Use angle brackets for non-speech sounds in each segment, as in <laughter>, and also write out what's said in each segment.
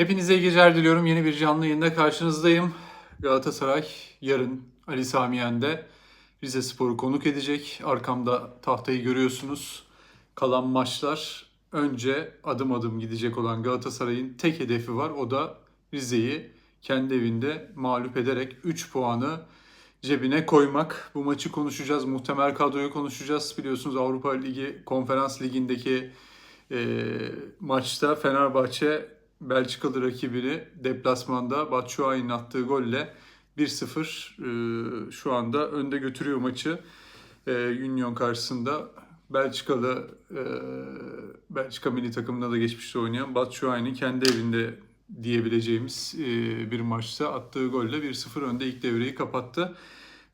Hepinize iyi geceler diliyorum. Yeni bir canlı yayında karşınızdayım. Galatasaray yarın Ali Sami Yen'de Rize Spor'u konuk edecek. Arkamda tahtayı görüyorsunuz. Kalan maçlar önce adım adım gidecek olan Galatasaray'ın tek hedefi var. O da Rize'yi kendi evinde mağlup ederek 3 puanı cebine koymak. Bu maçı konuşacağız. Muhtemel kadroyu konuşacağız. Biliyorsunuz Avrupa Ligi, Konferans Ligi'ndeki e, maçta Fenerbahçe Belçikalı rakibini deplasmanda Batshuayi'nin attığı golle 1-0 e, şu anda önde götürüyor maçı. E, Union karşısında Belçikalı e, Belçika milli takımında da geçmişte oynayan Batshuayi'nin kendi evinde diyebileceğimiz e, bir maçta attığı golle 1-0 önde ilk devreyi kapattı.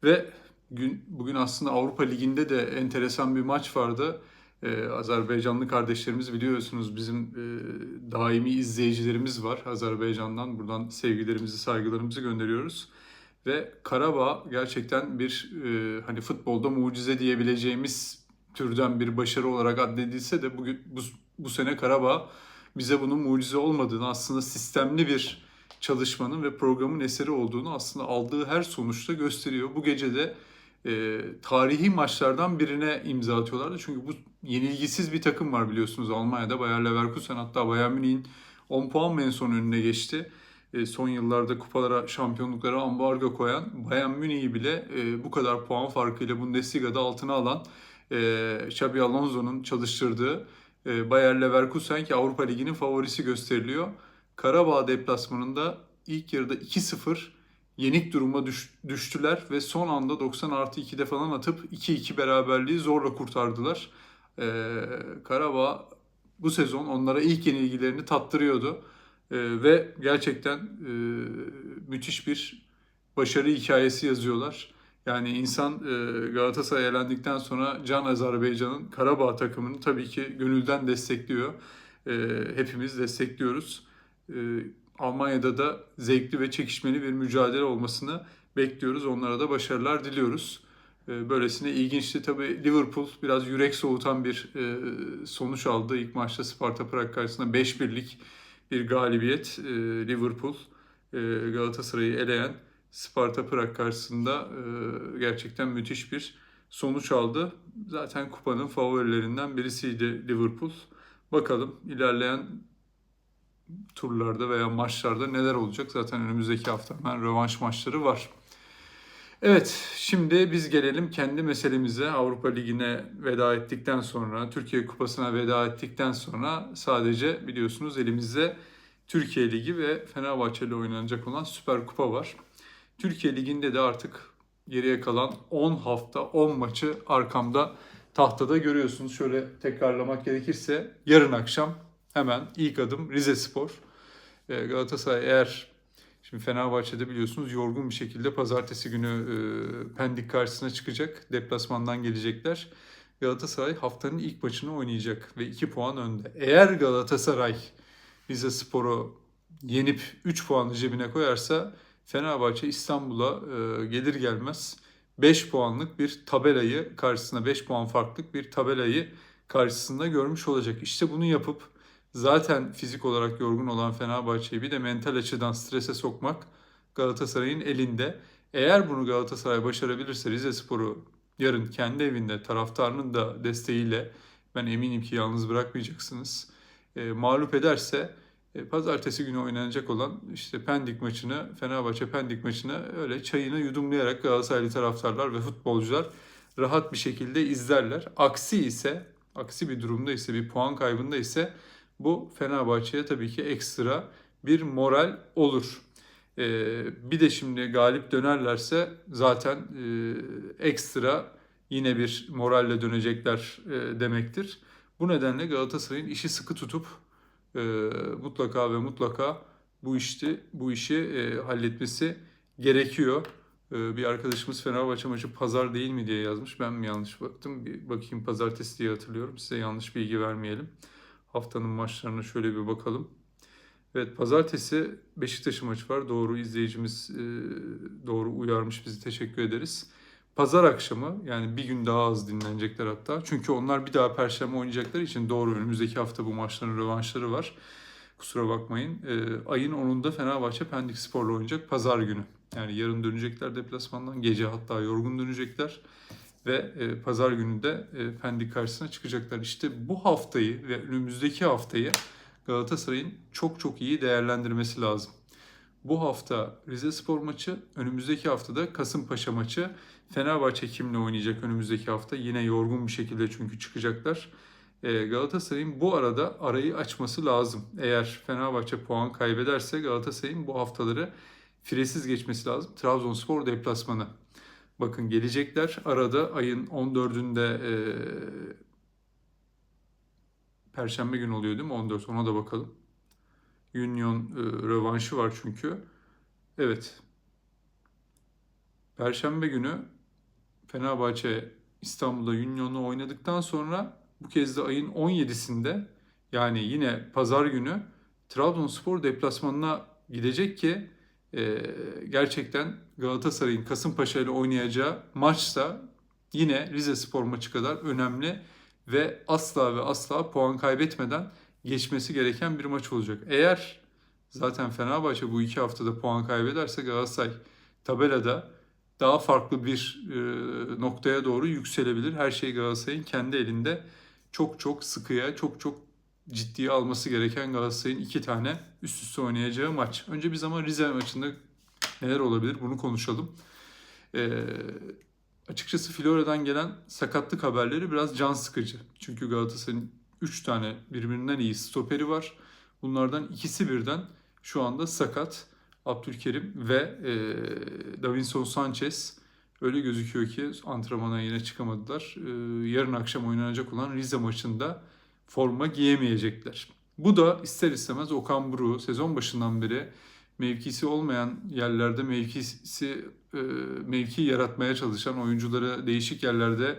Ve gün, bugün aslında Avrupa Ligi'nde de enteresan bir maç vardı. Ee, Azerbaycanlı kardeşlerimiz biliyorsunuz bizim e, daimi izleyicilerimiz var Azerbaycan'dan. Buradan sevgilerimizi, saygılarımızı gönderiyoruz. Ve Karabağ gerçekten bir e, hani futbolda mucize diyebileceğimiz türden bir başarı olarak addedilse de bugün bu, bu sene Karabağ bize bunun mucize olmadığını aslında sistemli bir çalışmanın ve programın eseri olduğunu aslında aldığı her sonuçta gösteriyor. Bu gece de e, tarihi maçlardan birine imza atıyorlardı. Çünkü bu yenilgisiz bir takım var biliyorsunuz Almanya'da. Bayer Leverkusen hatta Bayern Münih'in 10 puan mı en son önüne geçti. E, son yıllarda kupalara, şampiyonluklara ambargo koyan Bayern Münih'i bile e, bu kadar puan farkıyla Bundesliga'da altına alan e, Xabi Alonso'nun çalıştırdığı e, Bayer Leverkusen ki Avrupa Ligi'nin favorisi gösteriliyor. Karabağ deplasmanında ilk yarıda 2-0 yenik duruma düş, düştüler ve son anda 90 artı 2'de falan atıp 2-2 beraberliği zorla kurtardılar. Ee, Karabağ bu sezon onlara ilk yenilgilerini tattırıyordu. Ee, ve gerçekten e, müthiş bir başarı hikayesi yazıyorlar. Yani insan e, Galatasaray elendikten sonra Can Azerbaycan'ın Karabağ takımını tabii ki gönülden destekliyor. E, hepimiz destekliyoruz. E, Almanya'da da zevkli ve çekişmeli bir mücadele olmasını bekliyoruz. Onlara da başarılar diliyoruz. Ee, böylesine ilginçti. Tabii Liverpool biraz yürek soğutan bir e, sonuç aldı. İlk maçta Sparta Prag karşısında 5-1'lik bir galibiyet. Ee, Liverpool e, Galatasaray'ı eleyen Sparta Prag karşısında e, gerçekten müthiş bir sonuç aldı. Zaten kupanın favorilerinden birisiydi Liverpool. Bakalım ilerleyen turlarda veya maçlarda neler olacak? Zaten önümüzdeki hafta hemen rövanş maçları var. Evet, şimdi biz gelelim kendi meselemize. Avrupa Ligi'ne veda ettikten sonra, Türkiye Kupası'na veda ettikten sonra sadece biliyorsunuz elimizde Türkiye Ligi ve Fenerbahçe ile oynanacak olan Süper Kupa var. Türkiye Ligi'nde de artık geriye kalan 10 hafta 10 maçı arkamda tahtada görüyorsunuz. Şöyle tekrarlamak gerekirse yarın akşam hemen ilk adım Rize Spor. Ee, Galatasaray eğer şimdi Fenerbahçe'de biliyorsunuz yorgun bir şekilde pazartesi günü e, Pendik karşısına çıkacak. Deplasmandan gelecekler. Galatasaray haftanın ilk maçını oynayacak ve 2 puan önde. Eğer Galatasaray Rize Spor'u yenip 3 puanı cebine koyarsa Fenerbahçe İstanbul'a e, gelir gelmez 5 puanlık bir tabelayı karşısına 5 puan farklık bir tabelayı karşısında görmüş olacak. İşte bunu yapıp zaten fizik olarak yorgun olan Fenerbahçe'yi bir de mental açıdan strese sokmak Galatasaray'ın elinde. Eğer bunu Galatasaray başarabilirse Rize Spor'u yarın kendi evinde taraftarının da desteğiyle ben eminim ki yalnız bırakmayacaksınız. E, mağlup ederse e, pazartesi günü oynanacak olan işte Pendik maçını, Fenerbahçe Pendik maçını öyle çayını yudumlayarak Galatasaraylı taraftarlar ve futbolcular rahat bir şekilde izlerler. Aksi ise, aksi bir durumda ise, bir puan kaybında ise bu Fenerbahçe'ye tabii ki ekstra bir moral olur. Ee, bir de şimdi galip dönerlerse zaten e, ekstra yine bir moralle dönecekler e, demektir. Bu nedenle Galatasaray'ın işi sıkı tutup e, mutlaka ve mutlaka bu işi bu işi e, halletmesi gerekiyor. E, bir arkadaşımız Fenerbahçe maçı pazar değil mi diye yazmış. Ben mi yanlış baktım? Bir bakayım pazartesi diye hatırlıyorum. Size yanlış bilgi vermeyelim. Haftanın maçlarına şöyle bir bakalım. Evet pazartesi Beşiktaş maçı var. Doğru izleyicimiz e, doğru uyarmış bizi teşekkür ederiz. Pazar akşamı yani bir gün daha az dinlenecekler hatta. Çünkü onlar bir daha perşembe oynayacakları için doğru önümüzdeki hafta bu maçların rövanşları var. Kusura bakmayın. E, ayın 10'unda Fenerbahçe Pendik Spor'la oynayacak pazar günü. Yani yarın dönecekler deplasmandan. Gece hatta yorgun dönecekler. Ve e, pazar günü de e, Pendik karşısına çıkacaklar. İşte bu haftayı ve önümüzdeki haftayı Galatasaray'ın çok çok iyi değerlendirmesi lazım. Bu hafta Rize Spor maçı, önümüzdeki haftada Kasımpaşa maçı. Fenerbahçe kimle oynayacak önümüzdeki hafta? Yine yorgun bir şekilde çünkü çıkacaklar. Ee, Galatasaray'ın bu arada arayı açması lazım. Eğer Fenerbahçe puan kaybederse Galatasaray'ın bu haftaları firesiz geçmesi lazım. Trabzonspor deplasmanı. Bakın gelecekler arada ayın 14'ünde e, Perşembe günü oluyor değil mi? 14 ona da bakalım. Union e, rövanşı var çünkü. Evet. Perşembe günü Fenerbahçe İstanbul'da Union'la oynadıktan sonra bu kez de ayın 17'sinde yani yine pazar günü Trabzonspor deplasmanına gidecek ki e, gerçekten Galatasaray'ın Kasımpaşa ile oynayacağı maçsa yine Rize Spor maçı kadar önemli ve asla ve asla puan kaybetmeden geçmesi gereken bir maç olacak. Eğer zaten Fenerbahçe bu iki haftada puan kaybederse Galatasaray tabelada daha farklı bir e, noktaya doğru yükselebilir. Her şey Galatasaray'ın kendi elinde çok çok sıkıya, çok çok ciddiye alması gereken Galatasaray'ın iki tane üst üste oynayacağı maç. Önce bir zaman Rize maçında neler olabilir bunu konuşalım. Ee, açıkçası Florya'dan gelen sakatlık haberleri biraz can sıkıcı. Çünkü Galatasaray'ın 3 tane birbirinden iyi stoperi var. Bunlardan ikisi birden şu anda sakat. Abdülkerim ve e, Davinson Sanchez öyle gözüküyor ki antrenmana yine çıkamadılar. E, yarın akşam oynanacak olan Rize maçında forma giyemeyecekler. Bu da ister istemez Okan Buruk'u sezon başından beri mevkisi olmayan yerlerde mevkisi e, mevki yaratmaya çalışan oyuncuları değişik yerlerde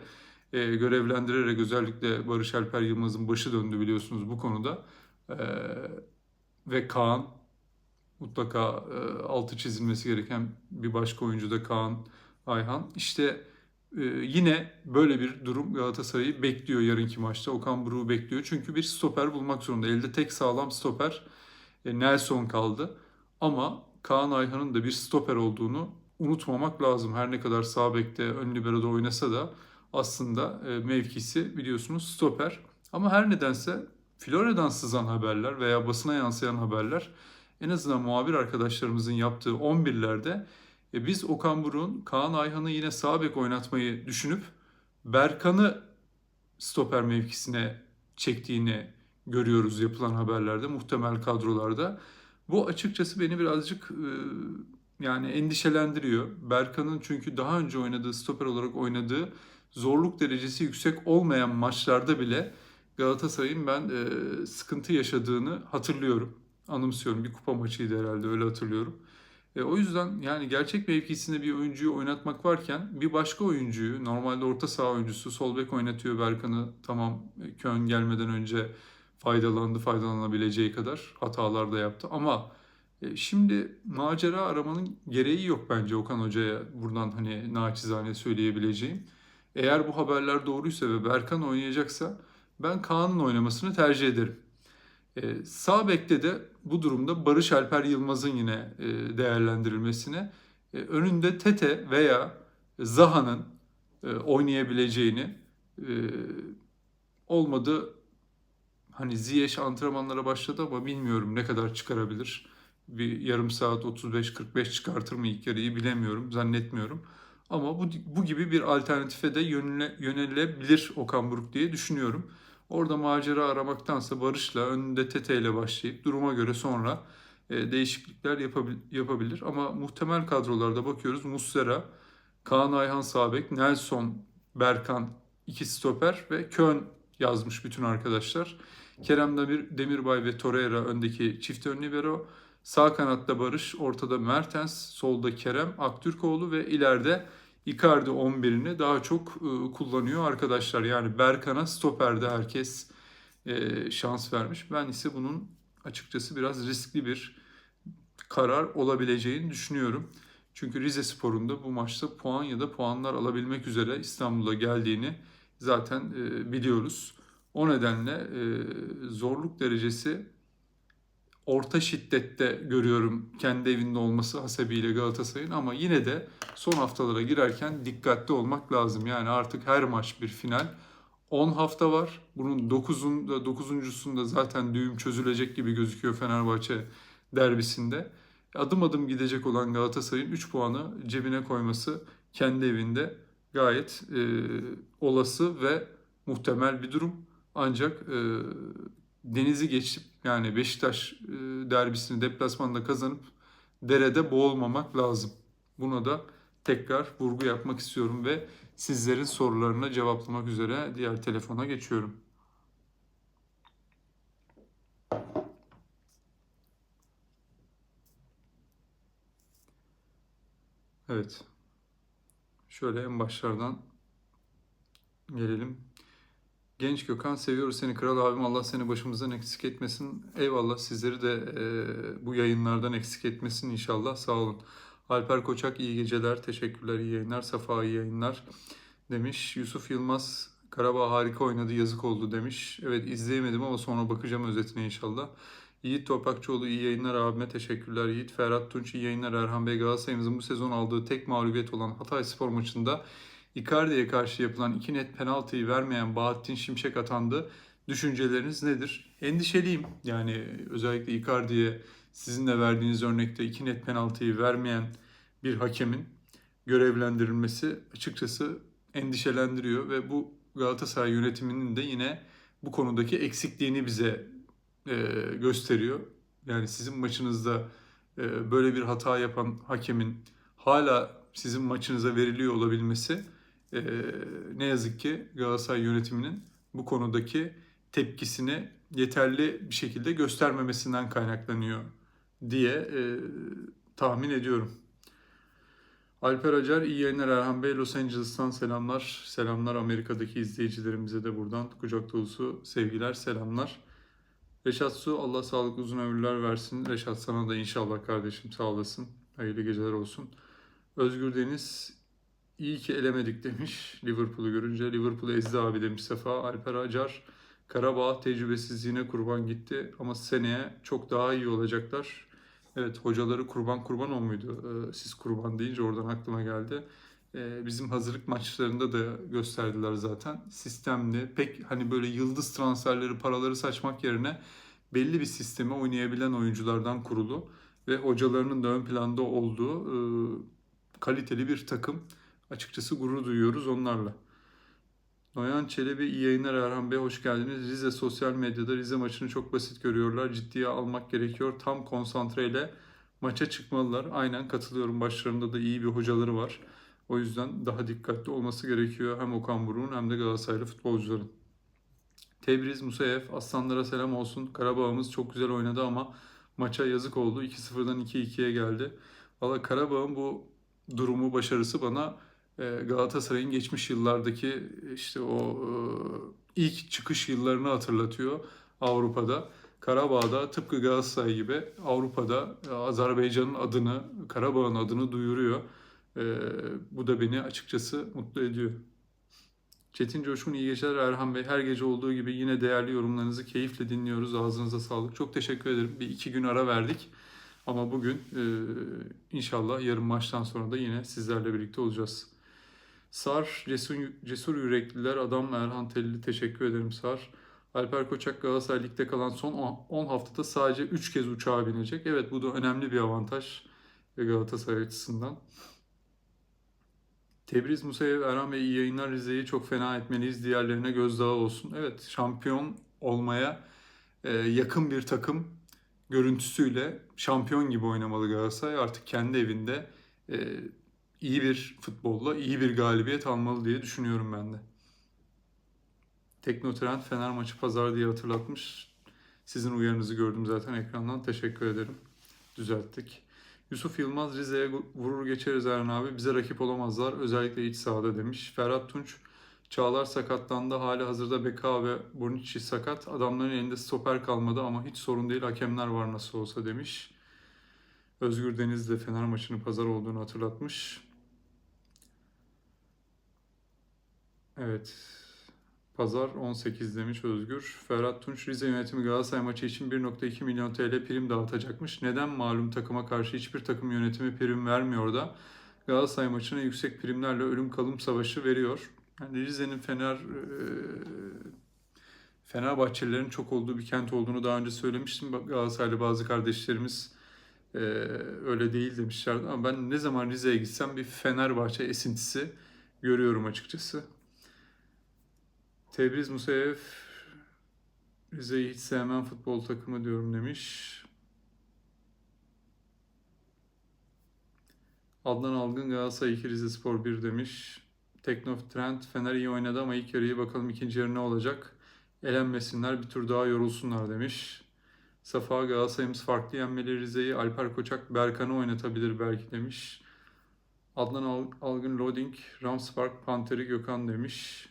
e, görevlendirerek özellikle Barış Alper Yılmaz'ın başı döndü biliyorsunuz bu konuda. E, ve Kaan mutlaka altı çizilmesi gereken bir başka oyuncu da Kaan Ayhan. İşte e, yine böyle bir durum Galatasaray'ı bekliyor yarınki maçta. Okan Buruk'u bekliyor. Çünkü bir stoper bulmak zorunda. Elde tek sağlam stoper e, Nelson kaldı. Ama Kaan Ayhan'ın da bir stoper olduğunu unutmamak lazım. Her ne kadar sağ bekte, ön libero'da oynasa da aslında e, mevkisi biliyorsunuz stoper. Ama her nedense Florya'dan sızan haberler veya basına yansıyan haberler en azından muhabir arkadaşlarımızın yaptığı 11'lerde e, biz Okan Buruk'un Kaan Ayhan'ı yine sağ bek oynatmayı düşünüp Berkan'ı stoper mevkisine çektiğini görüyoruz yapılan haberlerde, muhtemel kadrolarda. Bu açıkçası beni birazcık e, yani endişelendiriyor. Berkan'ın çünkü daha önce oynadığı, stoper olarak oynadığı zorluk derecesi yüksek olmayan maçlarda bile Galatasaray'ın ben e, sıkıntı yaşadığını hatırlıyorum. Anımsıyorum. Bir kupa maçıydı herhalde öyle hatırlıyorum. E, o yüzden yani gerçek mevkisinde bir oyuncuyu oynatmak varken bir başka oyuncuyu normalde orta saha oyuncusu sol bek oynatıyor Berkan'ı tamam Kön gelmeden önce faydalandı faydalanabileceği kadar hatalar da yaptı ama e, şimdi macera aramanın gereği yok bence Okan Hoca'ya buradan hani naçizane söyleyebileceğim. Eğer bu haberler doğruysa ve Berkan oynayacaksa ben Kaan'ın oynamasını tercih ederim. Ee, sağ bekte de bu durumda Barış Alper Yılmaz'ın yine e, değerlendirilmesine e, önünde Tete veya Zaha'nın e, oynayabileceğini e, olmadı hani Ziyech antrenmanlara başladı ama bilmiyorum ne kadar çıkarabilir. Bir yarım saat 35-45 çıkartır mı ilk yarıyı bilemiyorum, zannetmiyorum. Ama bu, bu gibi bir alternatife de yönele, yönelebilir Okan Buruk diye düşünüyorum. Orada macera aramaktansa Barış'la önünde Tete ile başlayıp duruma göre sonra e, değişiklikler yapabil, yapabilir. Ama muhtemel kadrolarda bakıyoruz. Muslera, Kaan Ayhan Sabek, Nelson, Berkan iki stoper ve Kön yazmış bütün arkadaşlar. Kerem Demir, Demirbay ve Torreira öndeki çift ön libero. Sağ kanatta Barış, ortada Mertens, solda Kerem, Aktürkoğlu ve ileride Icardi 11'ini daha çok e, kullanıyor arkadaşlar. Yani Berkan'a stoperde herkes e, şans vermiş. Ben ise bunun açıkçası biraz riskli bir karar olabileceğini düşünüyorum. Çünkü Rize Spor'un da bu maçta puan ya da puanlar alabilmek üzere İstanbul'a geldiğini zaten e, biliyoruz. O nedenle zorluk derecesi orta şiddette görüyorum kendi evinde olması hasebiyle Galatasaray'ın ama yine de son haftalara girerken dikkatli olmak lazım. Yani artık her maç bir final. 10 hafta var. Bunun 9'unda 9.sunda zaten düğüm çözülecek gibi gözüküyor Fenerbahçe derbisinde. Adım adım gidecek olan Galatasaray'ın 3 puanı cebine koyması kendi evinde gayet e, olası ve muhtemel bir durum. Ancak e, denizi geçip yani Beşiktaş e, derbisini deplasmanda kazanıp derede boğulmamak lazım. Buna da tekrar vurgu yapmak istiyorum ve sizlerin sorularına cevaplamak üzere diğer telefona geçiyorum. Evet. Şöyle en başlardan gelelim. Genç Gökhan seviyoruz seni kral abim Allah seni başımızdan eksik etmesin. Eyvallah sizleri de e, bu yayınlardan eksik etmesin inşallah sağ olun. Alper Koçak iyi geceler teşekkürler iyi yayınlar Safa iyi yayınlar demiş. Yusuf Yılmaz Karabağ harika oynadı yazık oldu demiş. Evet izleyemedim ama sonra bakacağım özetine inşallah. Yiğit Toprakçıoğlu iyi yayınlar abime teşekkürler. Yiğit Ferhat Tunç iyi yayınlar. Erhan Bey Galatasaray'ımızın bu sezon aldığı tek mağlubiyet olan Hatay Spor maçında Icardi'ye karşı yapılan iki net penaltıyı vermeyen Bahattin Şimşek atandı. Düşünceleriniz nedir? Endişeliyim. Yani özellikle Icardi'ye sizin de verdiğiniz örnekte iki net penaltıyı vermeyen bir hakemin görevlendirilmesi açıkçası endişelendiriyor ve bu Galatasaray yönetiminin de yine bu konudaki eksikliğini bize e, gösteriyor. Yani sizin maçınızda e, böyle bir hata yapan hakemin hala sizin maçınıza veriliyor olabilmesi e, ne yazık ki Galatasaray yönetiminin bu konudaki tepkisini yeterli bir şekilde göstermemesinden kaynaklanıyor diye e, tahmin ediyorum. Alper Acar, iyi yayınlar Erhan Bey. Los Angeles'tan selamlar. Selamlar Amerika'daki izleyicilerimize de buradan kucak dolusu sevgiler, selamlar. Reşat Su, Allah sağlıklı uzun ömürler versin. Reşat sana da inşallah kardeşim sağ olasın. Hayırlı geceler olsun. Özgür Deniz, iyi ki elemedik demiş Liverpool'u görünce. Liverpool'u ezdi abi demiş Sefa. Alper Acar, Karabağ tecrübesizliğine kurban gitti ama seneye çok daha iyi olacaklar. Evet hocaları kurban kurban o muydu? Ee, siz kurban deyince oradan aklıma geldi. Ee, bizim hazırlık maçlarında da gösterdiler zaten. Sistemli, pek hani böyle yıldız transferleri, paraları saçmak yerine belli bir sisteme oynayabilen oyunculardan kurulu ve hocalarının da ön planda olduğu e, kaliteli bir takım. Açıkçası gurur duyuyoruz onlarla. Noyan Çelebi iyi yayınlar Erhan Bey hoş geldiniz. Rize sosyal medyada Rize maçını çok basit görüyorlar. Ciddiye almak gerekiyor. Tam konsantreyle maça çıkmalılar. Aynen katılıyorum. Başlarında da iyi bir hocaları var. O yüzden daha dikkatli olması gerekiyor hem Okan Buruk'un hem de Galatasaraylı futbolcuların. Tebriz Musayev, Aslanlara selam olsun. Karabağ'ımız çok güzel oynadı ama maça yazık oldu. 2-0'dan 2-2'ye geldi. Valla Karabağ'ın bu durumu, başarısı bana Galatasaray'ın geçmiş yıllardaki işte o e, ilk çıkış yıllarını hatırlatıyor Avrupa'da. Karabağ'da tıpkı Galatasaray gibi Avrupa'da e, Azerbaycan'ın adını, Karabağ'ın adını duyuruyor. Bu da beni açıkçası mutlu ediyor. Çetin Coşkun iyi geceler Erhan Bey. Her gece olduğu gibi yine değerli yorumlarınızı keyifle dinliyoruz. Ağzınıza sağlık. Çok teşekkür ederim. Bir iki gün ara verdik. Ama bugün inşallah yarın maçtan sonra da yine sizlerle birlikte olacağız. Sar, cesur, cesur yürekliler, adam Erhan Telli teşekkür ederim Sar. Alper Koçak Galatasaray Lig'de kalan son 10 haftada sadece 3 kez uçağa binecek. Evet bu da önemli bir avantaj Galatasaray açısından. Tebriz Musayev Erhan Bey iyi yayınlar Rize'yi çok fena etmeliyiz. Diğerlerine gözdağı olsun. Evet şampiyon olmaya e, yakın bir takım görüntüsüyle şampiyon gibi oynamalı Galatasaray. Artık kendi evinde e, iyi bir futbolla iyi bir galibiyet almalı diye düşünüyorum ben de. Teknotrend Fener maçı pazar diye hatırlatmış. Sizin uyarınızı gördüm zaten ekrandan. Teşekkür ederim. Düzelttik. Yusuf Yılmaz Rize'ye vurur geçeriz Erhan abi. Bize rakip olamazlar. Özellikle iç sahada demiş. Ferhat Tunç Çağlar sakatlandı. Hali hazırda Beka ve Bonucci sakat. Adamların elinde stoper kalmadı ama hiç sorun değil. Hakemler var nasıl olsa demiş. Özgür Deniz de Fener maçının pazar olduğunu hatırlatmış. Evet. Pazar 18 demiş Özgür. Ferhat Tunç Rize yönetimi Galatasaray maçı için 1.2 milyon TL prim dağıtacakmış. Neden malum takıma karşı hiçbir takım yönetimi prim vermiyor da Galatasaray maçına yüksek primlerle ölüm kalım savaşı veriyor. Yani Rize'nin Fener e, Fenerbahçelilerin çok olduğu bir kent olduğunu daha önce söylemiştim. Galatasaraylı bazı kardeşlerimiz e, öyle değil demişlerdi ama ben ne zaman Rize'ye gitsem bir Fenerbahçe esintisi görüyorum açıkçası. Tebriz Musayev Rize'yi hiç sevmem futbol takımı diyorum demiş. Adnan Algın Galatasaray 2 Rize Spor 1 demiş. Teknof Trend Fener iyi oynadı ama ilk yarıyı bakalım ikinci yarı ne olacak. Elenmesinler bir tur daha yorulsunlar demiş. Safa Galatasaray'ımız farklı yenmeli Rize'yi. Alper Koçak Berkan'ı oynatabilir belki demiş. Adnan Al- Algın Loading Ramspark Panteri Gökhan demiş.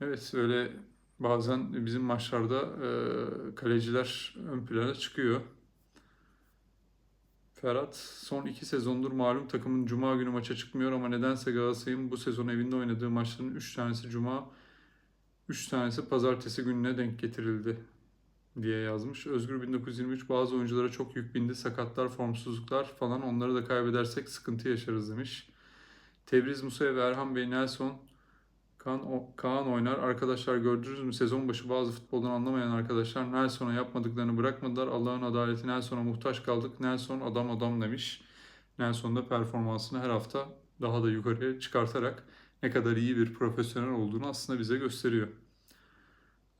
Evet öyle bazen bizim maçlarda e, kaleciler ön plana çıkıyor. Ferhat son iki sezondur malum takımın cuma günü maça çıkmıyor ama nedense Galatasaray'ın bu sezon evinde oynadığı maçların 3 tanesi cuma, 3 tanesi pazartesi gününe denk getirildi diye yazmış. Özgür 1923 bazı oyunculara çok yük bindi. Sakatlar, formsuzluklar falan onları da kaybedersek sıkıntı yaşarız demiş. Tebriz Musa ve Erhan Bey Nelson Kaan, Kaan oynar. Arkadaşlar gördünüz mü sezon başı bazı futboldan anlamayan arkadaşlar Nelson'a yapmadıklarını bırakmadılar. Allah'ın adaleti Nelson'a muhtaç kaldık. Nelson adam adam demiş. Nelson da performansını her hafta daha da yukarıya çıkartarak ne kadar iyi bir profesyonel olduğunu aslında bize gösteriyor.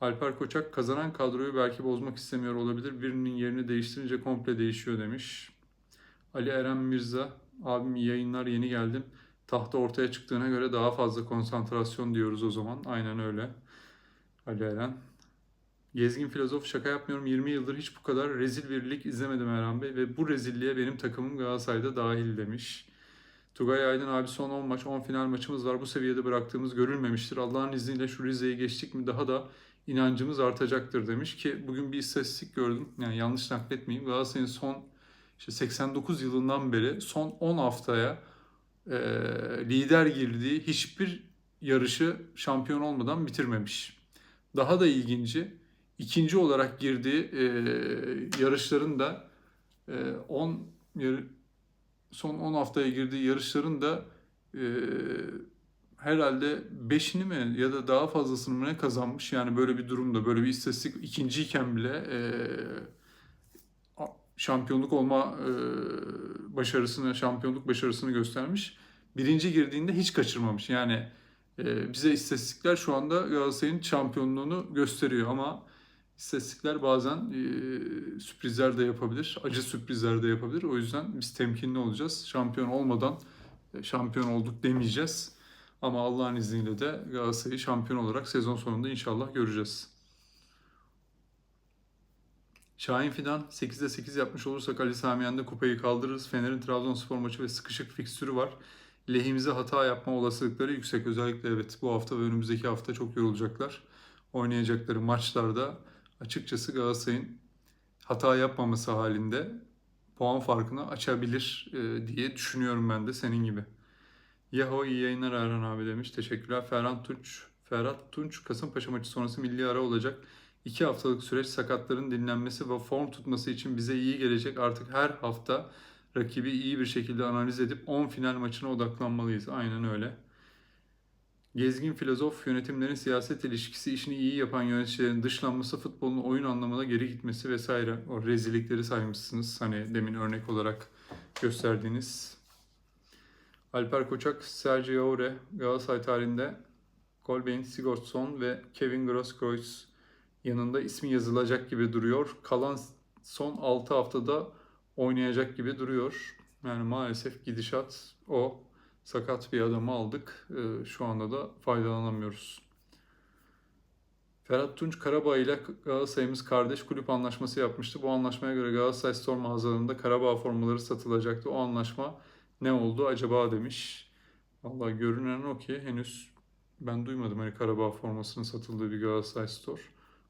Alper Koçak kazanan kadroyu belki bozmak istemiyor olabilir. Birinin yerini değiştirince komple değişiyor demiş. Ali Eren Mirza, abim yayınlar yeni geldim. Tahta ortaya çıktığına göre daha fazla konsantrasyon diyoruz o zaman. Aynen öyle. Ali Eren. Gezgin filozof şaka yapmıyorum. 20 yıldır hiç bu kadar rezil bir lig izlemedim Eren Bey ve bu rezilliğe benim takımım Galatasaray'da dahil demiş. Tugay Aydın abi son 10 maç 10 final maçımız var. Bu seviyede bıraktığımız görülmemiştir. Allah'ın izniyle şu Rize'yi geçtik mi daha da inancımız artacaktır demiş ki bugün bir istatistik gördüm. Yani yanlış nakletmeyeyim. Galatasaray'ın son işte 89 yılından beri son 10 haftaya e, lider girdiği hiçbir yarışı şampiyon olmadan bitirmemiş. Daha da ilginci ikinci olarak girdiği e, yarışların da e, 10 yarı, son 10 haftaya girdiği yarışların da e, herhalde 5'ini mi ya da daha fazlasını mı ne kazanmış. Yani böyle bir durumda böyle bir istatistik ikinciyken bile e, şampiyonluk olma e, başarısını, şampiyonluk başarısını göstermiş. Birinci girdiğinde hiç kaçırmamış. Yani e, bize istatistikler şu anda Galatasaray'ın şampiyonluğunu gösteriyor ama istatistikler bazen e, sürprizler de yapabilir, acı sürprizler de yapabilir. O yüzden biz temkinli olacağız. Şampiyon olmadan e, şampiyon olduk demeyeceğiz. Ama Allah'ın izniyle de Galatasaray'ı şampiyon olarak sezon sonunda inşallah göreceğiz. Şahin Fidan 8'de 8 yapmış olursak Ali Samiyen'de kupayı kaldırırız. Fener'in Trabzonspor maçı ve sıkışık fikstürü var. Lehimize hata yapma olasılıkları yüksek. Özellikle evet bu hafta ve önümüzdeki hafta çok yorulacaklar. Oynayacakları maçlarda açıkçası Galatasaray'ın hata yapmaması halinde puan farkını açabilir e, diye düşünüyorum ben de senin gibi. Yaho iyi yayınlar Erhan abi demiş. Teşekkürler. Ferhan Tunç, Ferhat Tunç Kasımpaşa maçı sonrası milli ara olacak. İki haftalık süreç sakatların dinlenmesi ve form tutması için bize iyi gelecek. Artık her hafta rakibi iyi bir şekilde analiz edip 10 final maçına odaklanmalıyız. Aynen öyle. Gezgin filozof yönetimlerin siyaset ilişkisi işini iyi yapan yöneticilerin dışlanması, futbolun oyun anlamına geri gitmesi vesaire. O rezillikleri saymışsınız. Hani demin örnek olarak gösterdiğiniz. Alper Koçak, Sergio Aure, Galatasaray tarihinde Kolbein Sigurdsson ve Kevin Grosskreutz yanında ismi yazılacak gibi duruyor. Kalan son 6 haftada oynayacak gibi duruyor. Yani maalesef gidişat o. Sakat bir adamı aldık. Ee, şu anda da faydalanamıyoruz. Ferhat Tunç Karabağ ile Galatasaray'ımız kardeş kulüp anlaşması yapmıştı. Bu anlaşmaya göre Galatasaray Store mağazalarında Karabağ formaları satılacaktı. O anlaşma ne oldu acaba demiş. Vallahi görünen o ki henüz ben duymadım hani Karabağ formasının satıldığı bir Galatasaray Store.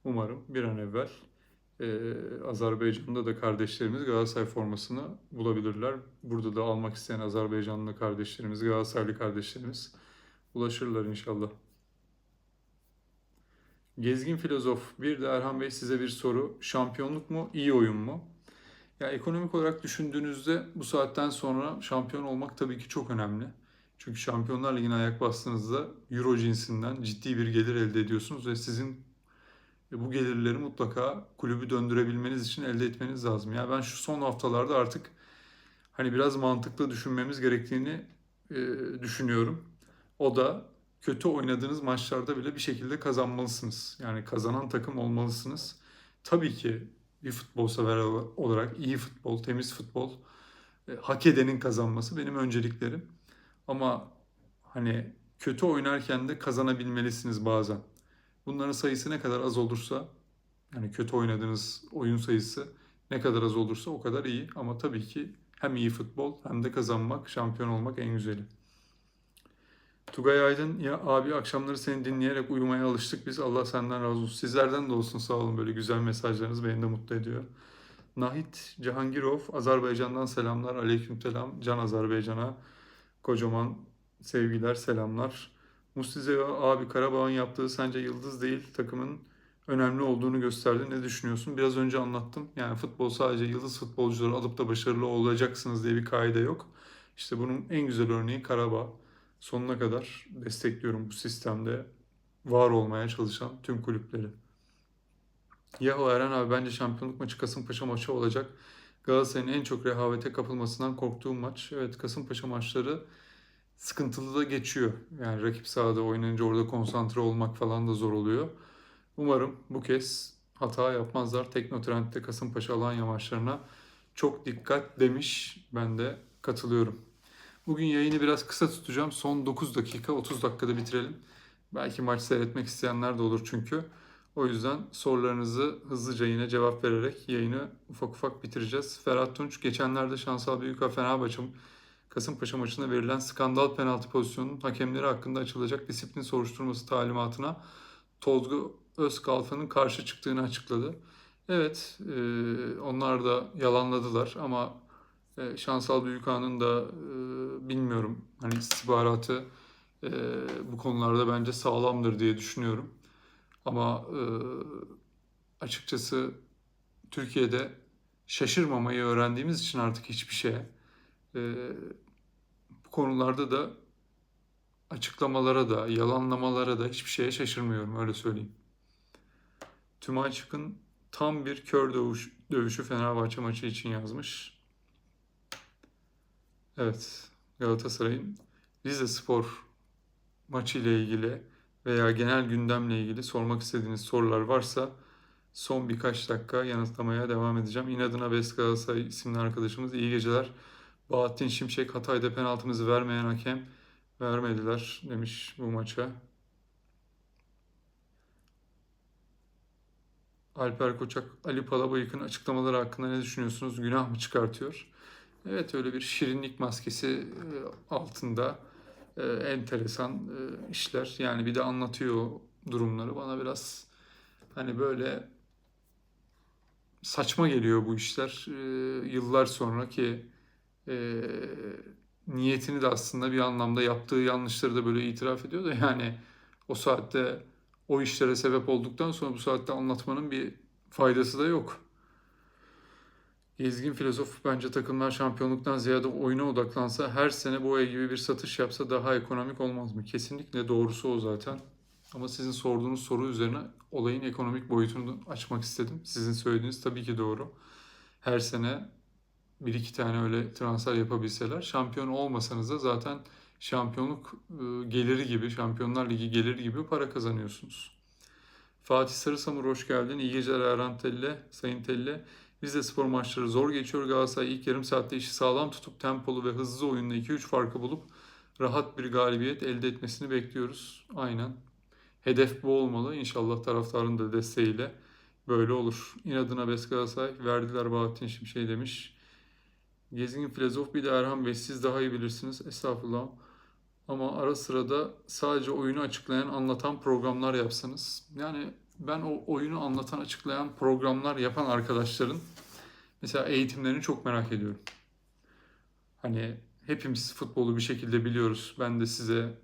Umarım bir an evvel e, Azerbaycan'da da kardeşlerimiz Galatasaray formasını bulabilirler. Burada da almak isteyen Azerbaycanlı kardeşlerimiz, Galatasaraylı kardeşlerimiz ulaşırlar inşallah. Gezgin filozof bir de Erhan Bey size bir soru. Şampiyonluk mu, iyi oyun mu? Ya ekonomik olarak düşündüğünüzde bu saatten sonra şampiyon olmak tabii ki çok önemli. Çünkü Şampiyonlar Ligi'ne ayak bastığınızda Euro cinsinden ciddi bir gelir elde ediyorsunuz ve sizin bu gelirleri mutlaka kulübü döndürebilmeniz için elde etmeniz lazım. Yani ben şu son haftalarda artık hani biraz mantıklı düşünmemiz gerektiğini e, düşünüyorum. O da kötü oynadığınız maçlarda bile bir şekilde kazanmalısınız. Yani kazanan takım olmalısınız. Tabii ki bir futbol sever olarak iyi futbol, temiz futbol, e, hak edenin kazanması benim önceliklerim. Ama hani kötü oynarken de kazanabilmelisiniz bazen. Bunların sayısı ne kadar az olursa, yani kötü oynadığınız oyun sayısı ne kadar az olursa o kadar iyi. Ama tabii ki hem iyi futbol hem de kazanmak, şampiyon olmak en güzeli. Tugay Aydın ya abi akşamları seni dinleyerek uyumaya alıştık biz. Allah senden razı olsun. Sizlerden de olsun sağ olun böyle güzel mesajlarınız beni de mutlu ediyor. Nahit Cihangirov Azerbaycan'dan selamlar. Aleykümselam. Can Azerbaycan'a kocaman sevgiler, selamlar. Mustize abi Karabağ'ın yaptığı sence yıldız değil takımın önemli olduğunu gösterdi. Ne düşünüyorsun? Biraz önce anlattım. Yani futbol sadece yıldız futbolcuları alıp da başarılı olacaksınız diye bir kaide yok. İşte bunun en güzel örneği Karabağ sonuna kadar destekliyorum bu sistemde var olmaya çalışan tüm kulüpleri. Yahu Eren abi bence şampiyonluk maçı Kasımpaşa maçı olacak. Galatasaray'ın en çok rehavete kapılmasından korktuğum maç. Evet Kasımpaşa maçları sıkıntılı da geçiyor. Yani rakip sahada oynayınca orada konsantre olmak falan da zor oluyor. Umarım bu kez hata yapmazlar. Teknotrend'de Kasımpaşa Alanya maçlarına çok dikkat demiş. Ben de katılıyorum. Bugün yayını biraz kısa tutacağım. Son 9 dakika, 30 dakikada bitirelim. Belki maç seyretmek isteyenler de olur çünkü. O yüzden sorularınızı hızlıca yine cevap vererek yayını ufak ufak bitireceğiz. Ferhat Tunç geçenlerde Şansal Büyükağ Fenerbahçe Kasımpaşa maçında verilen skandal penaltı pozisyonunun hakemleri hakkında açılacak disiplin soruşturması talimatına Tozgu Özkalfa'nın karşı çıktığını açıkladı. Evet, e, onlar da yalanladılar ama e, Şansal Büyükağ'ın da e, bilmiyorum hani istihbaratı e, bu konularda bence sağlamdır diye düşünüyorum. Ama e, açıkçası Türkiye'de şaşırmamayı öğrendiğimiz için artık hiçbir şeye e, konularda da açıklamalara da, yalanlamalara da hiçbir şeye şaşırmıyorum öyle söyleyeyim. Tümay Çıkın tam bir kör dövüş, dövüşü Fenerbahçe maçı için yazmış. Evet, Galatasaray'ın Rize Spor maçı ile ilgili veya genel gündemle ilgili sormak istediğiniz sorular varsa son birkaç dakika yanıtlamaya devam edeceğim. İnadına Best Galatasaray isimli arkadaşımız iyi geceler. Bahattin Şimşek Hatay'da penaltımızı vermeyen hakem vermediler demiş bu maça. Alper Koçak, Ali Palabıyık'ın açıklamaları hakkında ne düşünüyorsunuz? Günah mı çıkartıyor? Evet öyle bir şirinlik maskesi e, altında e, enteresan e, işler. Yani bir de anlatıyor durumları. Bana biraz hani böyle saçma geliyor bu işler. Yıllar sonra ki niyetini de aslında bir anlamda yaptığı yanlışları da böyle itiraf ediyor da <laughs> yani o saatte o işlere sebep olduktan sonra bu saatte anlatmanın bir faydası da yok. Gezgin filozof bence takımlar şampiyonluktan ziyade oyuna odaklansa her sene ay gibi bir satış yapsa daha ekonomik olmaz mı? Kesinlikle doğrusu o zaten. Ama sizin sorduğunuz soru üzerine olayın ekonomik boyutunu açmak istedim. Sizin söylediğiniz tabii ki doğru. Her sene bir iki tane öyle transfer yapabilseler şampiyon olmasanız da zaten şampiyonluk e, geliri gibi, Şampiyonlar Ligi geliri gibi para kazanıyorsunuz. Fatih Sarısamur hoş geldin. İyi geceler Erhan Telle, Sayın Telle. Biz de spor maçları zor geçiyor. Galatasaray ilk yarım saatte işi sağlam tutup tempolu ve hızlı oyunla 2-3 farkı bulup rahat bir galibiyet elde etmesini bekliyoruz. Aynen. Hedef bu olmalı. İnşallah taraftarın da desteğiyle böyle olur. İnadına Bes Galatasaray verdiler Bahattin Şimşek demiş. Gezgin filozof bir de Erhan Bey siz daha iyi bilirsiniz. Estağfurullah. Ama ara sırada sadece oyunu açıklayan, anlatan programlar yapsanız. Yani ben o oyunu anlatan, açıklayan programlar yapan arkadaşların mesela eğitimlerini çok merak ediyorum. Hani hepimiz futbolu bir şekilde biliyoruz. Ben de size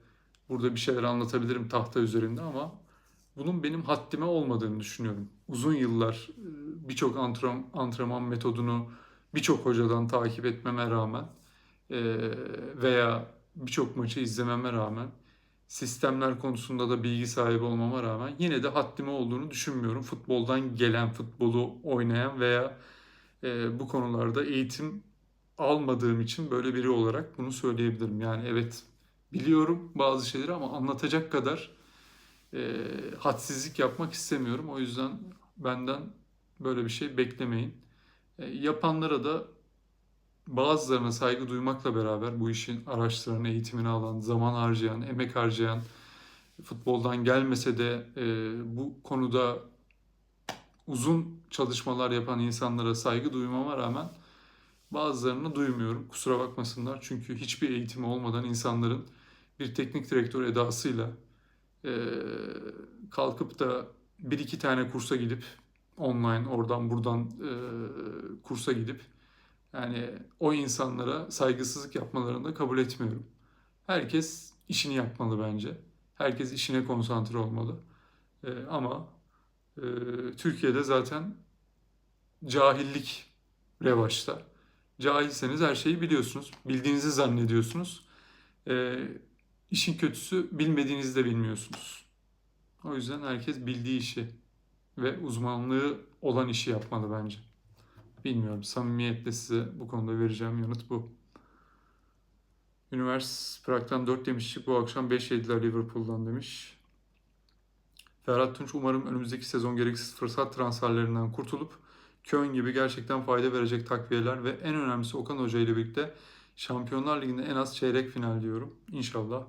burada bir şeyler anlatabilirim tahta üzerinde ama bunun benim haddime olmadığını düşünüyorum. Uzun yıllar e, birçok antrenman metodunu birçok hocadan takip etmeme rağmen e, veya birçok maçı izlememe rağmen sistemler konusunda da bilgi sahibi olmama rağmen yine de haddime olduğunu düşünmüyorum. Futboldan gelen, futbolu oynayan veya e, bu konularda eğitim almadığım için böyle biri olarak bunu söyleyebilirim. Yani evet biliyorum bazı şeyleri ama anlatacak kadar e, hadsizlik yapmak istemiyorum. O yüzden benden böyle bir şey beklemeyin. E, yapanlara da bazılarına saygı duymakla beraber bu işin araştıran, eğitimini alan, zaman harcayan, emek harcayan, futboldan gelmese de e, bu konuda uzun çalışmalar yapan insanlara saygı duymama rağmen bazılarını duymuyorum. Kusura bakmasınlar çünkü hiçbir eğitimi olmadan insanların bir teknik direktör edasıyla e, kalkıp da bir iki tane kursa gidip online oradan buradan e, kursa gidip yani o insanlara saygısızlık yapmalarını da kabul etmiyorum. Herkes işini yapmalı bence. Herkes işine konsantre olmalı. E, ama e, Türkiye'de zaten cahillik revaçta. Cahilseniz her şeyi biliyorsunuz. Bildiğinizi zannediyorsunuz. E, işin kötüsü bilmediğinizi de bilmiyorsunuz. O yüzden herkes bildiği işi ve uzmanlığı olan işi yapmalı bence. Bilmiyorum. Samimiyetle size bu konuda vereceğim yanıt bu. Üniversite Prag'dan 4 demiştik. Bu akşam 5 yediler Liverpool'dan demiş. Ferhat Tunç umarım önümüzdeki sezon gereksiz fırsat transferlerinden kurtulup Köln gibi gerçekten fayda verecek takviyeler ve en önemlisi Okan Hoca ile birlikte Şampiyonlar Ligi'nde en az çeyrek final diyorum. İnşallah.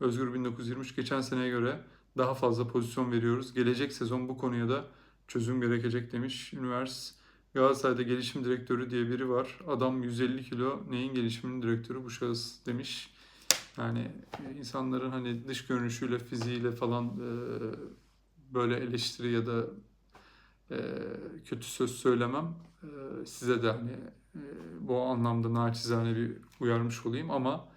Özgür 1923 geçen seneye göre daha fazla pozisyon veriyoruz. Gelecek sezon bu konuya da çözüm gerekecek demiş. Üniversite Galatasaray'da gelişim direktörü diye biri var. Adam 150 kilo neyin gelişiminin direktörü bu şahıs demiş. Yani insanların hani dış görünüşüyle, fiziğiyle falan e, böyle eleştiri ya da e, kötü söz söylemem. E, size de hani e, bu anlamda naçizane bir uyarmış olayım ama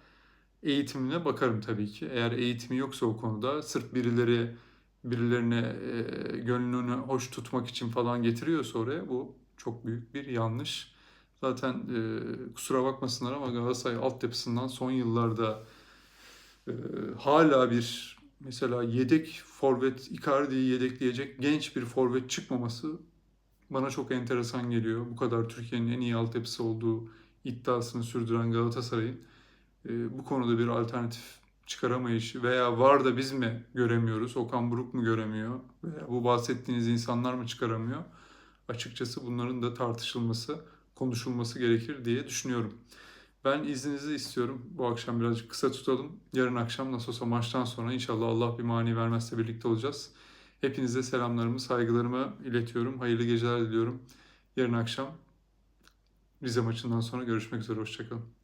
eğitimine bakarım tabii ki. Eğer eğitimi yoksa o konuda sırf birileri birilerine e, gönlünü hoş tutmak için falan getiriyorsa oraya bu çok büyük bir yanlış. Zaten e, kusura bakmasınlar ama Galatasaray altyapısından son yıllarda e, hala bir mesela yedek forvet Icardi'yi yedekleyecek genç bir forvet çıkmaması bana çok enteresan geliyor. Bu kadar Türkiye'nin en iyi altyapısı olduğu iddiasını sürdüren Galatasaray'ın e, bu konuda bir alternatif çıkaramayışı veya var da biz mi göremiyoruz, Okan Buruk mu göremiyor veya bu bahsettiğiniz insanlar mı çıkaramıyor? Açıkçası bunların da tartışılması, konuşulması gerekir diye düşünüyorum. Ben izninizi istiyorum. Bu akşam birazcık kısa tutalım. Yarın akşam nasıl olsa maçtan sonra inşallah Allah bir mani vermezse birlikte olacağız. Hepinize selamlarımı, saygılarımı iletiyorum. Hayırlı geceler diliyorum. Yarın akşam Rize maçından sonra görüşmek üzere. Hoşçakalın.